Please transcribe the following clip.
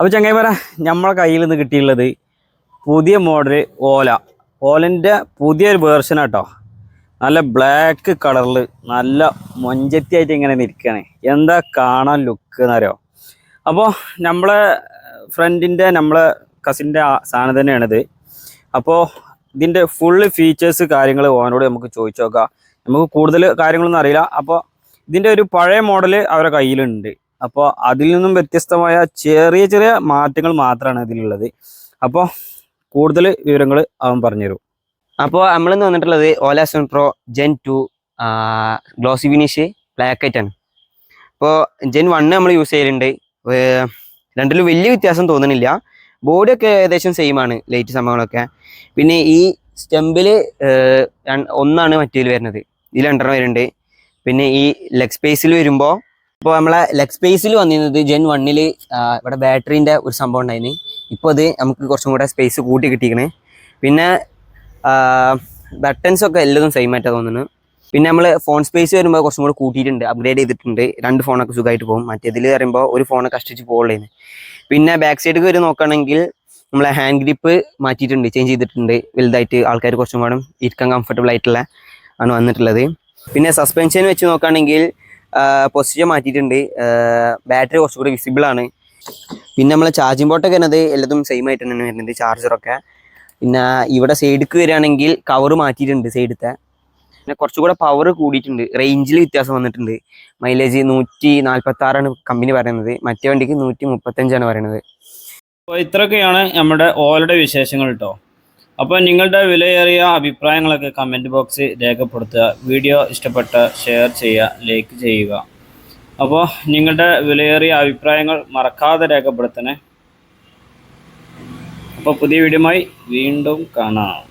അപ്പോൾ ചങ്ങായി പറ നമ്മളെ കയ്യിൽ നിന്ന് കിട്ടിയുള്ളത് പുതിയ മോഡൽ ഓല. ഓലന്റെ പുതിയൊരു വേർഷൻ കേട്ടോ നല്ല ബ്ലാക്ക് കളറിൽ നല്ല മൊഞ്ചത്തിയായിട്ട് ഇങ്ങനെ നിൽക്കുകയാണ് എന്താ കാണാൻ ലുക്ക് എന്നറിയോ അപ്പോൾ നമ്മളെ ഫ്രണ്ടിന്റെ നമ്മളെ കസിന്റെ സാധനം തന്നെയാണിത്. അപ്പോൾ ഇതിന്റെ ഫുള്ള് ഫീച്ചേഴ്സ് കാര്യങ്ങൾ ഓനോട് നമുക്ക് ചോദിച്ചു നോക്കാം. നമുക്ക് കൂടുതൽ കാര്യങ്ങളൊന്നും അറിയില്ല. അപ്പോൾ ഇതിന്റെ ഒരു പഴയ മോഡൽ അവരുടെ കയ്യിലുണ്ട്. അപ്പോൾ അതിൽ നിന്നും വ്യത്യസ്തമായ ചെറിയ ചെറിയ മാറ്റങ്ങൾ മാത്രമാണ് ഇതിലുള്ളത്. അപ്പോൾ കൂടുതൽ വിവരങ്ങൾ അവൻ പറഞ്ഞുതരും. അപ്പോൾ നമ്മളിന്ന് വന്നിട്ടുള്ളത് Ola seven pro gen two glossy finish ആണ്. അപ്പോൾ ജെൻ വണ്ണ് നമ്മൾ യൂസ് ചെയ്യലുണ്ട്. രണ്ടിലും വലിയ വ്യത്യാസം തോന്നുന്നില്ല ബോഡിയൊക്കെ ഏകദേശം സെയിം ആണ് ലൈറ്റ് സംഭവങ്ങളൊക്കെ. പിന്നെ ഈ സ്റ്റെമ്പിൽ ഒന്നാണ് മറ്റേതിൽ വരുന്നത്. ഇതിൽ രണ്ടെണ്ണം വരുന്നുണ്ട്. പിന്നെ ഈ ലെഗ് സ്പേസിൽ വരുമ്പോൾ ഇപ്പോൾ നമ്മളെ ലെഗ് സ്പേസിൽ വന്നിരുന്നത് ജെൻ വണ്ണിൽ ഇവിടെ ബാറ്ററിന്റെ ഒരു സംഭവം ഉണ്ടായിരുന്നു ഇപ്പോൾ അത് നമുക്ക് കുറച്ചും കൂടെ സ്പേസ് കൂട്ടി കിട്ടിയിരിക്കണേ. പിന്നെ ബട്ടൺസ് ഒക്കെ എല്ലാതും സെയിം ആയിട്ടാണ് തോന്നുന്നു. പിന്നെ നമ്മൾ ഫോൺ സ്പേസ് വരുമ്പോൾ കുറച്ചും കൂടെ കൂട്ടിയിട്ടുണ്ട് അപ്ഗ്രേഡ് ചെയ്തിട്ടുണ്ട്. രണ്ട് ഫോണൊക്കെ സുഖമായിട്ട് പോകും. മറ്റേതിൽ പറയുമ്പോൾ ഒരു ഫോണൊക്കെ കഷ്ടിച്ച് പോകുള്ളേന്ന് പിന്നെ ബാക്ക് സൈഡിൽ വരെ നോക്കുകയാണെങ്കിൽ നമ്മളെ ഹാൻഡ് ഗ്രിപ്പ് മാറ്റിയിട്ടുണ്ട് ചേഞ്ച് ചെയ്തിട്ടുണ്ട്. വലുതായിട്ട് ആൾക്കാർ കുറച്ചും കൂടെ ഇരിക്കാൻ കംഫർട്ടബിൾ ആയിട്ടുള്ള ആണ് വന്നിട്ടുള്ളത്. പിന്നെ സസ്പെൻഷൻ വെച്ച് നോക്കുകയാണെങ്കിൽ പൊസിഷൻ മാറ്റിയിട്ടുണ്ട്. ബാറ്ററി കുറച്ചുകൂടി വിസിബിൾ ആണ്. പിന്നെ നമ്മളെ ചാർജിങ് പോർട്ടൊക്കെ വരുന്നത് എല്ലാതും സെയിം ആയിട്ട് തന്നെയാണ് വരുന്നത് ചാർജറൊക്കെ പിന്നെ ഇവിടെ സൈഡിക്ക് വരികയാണെങ്കിൽ കവർ മാറ്റിയിട്ടുണ്ട് സൈഡത്തെ പിന്നെ കുറച്ചുകൂടെ പവർ കൂടിയിട്ടുണ്ട്. റേഞ്ചിൽ വ്യത്യാസം വന്നിട്ടുണ്ട്. മൈലേജ് നൂറ്റി നാൽപ്പത്തി ആറാണ് കമ്പനി പറയുന്നത്. മറ്റേ വണ്ടിക്ക് നൂറ്റി മുപ്പത്തഞ്ചാണ് പറയുന്നത്. അപ്പോൾ ഇത്രയൊക്കെയാണ് നമ്മുടെ ഓലയുടെ വിശേഷങ്ങൾ കേട്ടോ അപ്പോൾ നിങ്ങളുടെ വിലയേറിയ അഭിപ്രായങ്ങളൊക്കെ കമന്റ് ബോക്സിൽ രേഖപ്പെടുത്തുക. വീഡിയോ ഇഷ്ടപ്പെട്ട ഷെയർ ചെയ്യുക ലൈക്ക് ചെയ്യുക. അപ്പോൾ നിങ്ങളുടെ വിലയേറിയ അഭിപ്രായങ്ങൾ മറക്കാതെ രേഖപ്പെടുത്തണേ. അപ്പോൾ പുതിയ വീഡിയോമായി വീണ്ടും കാണാം.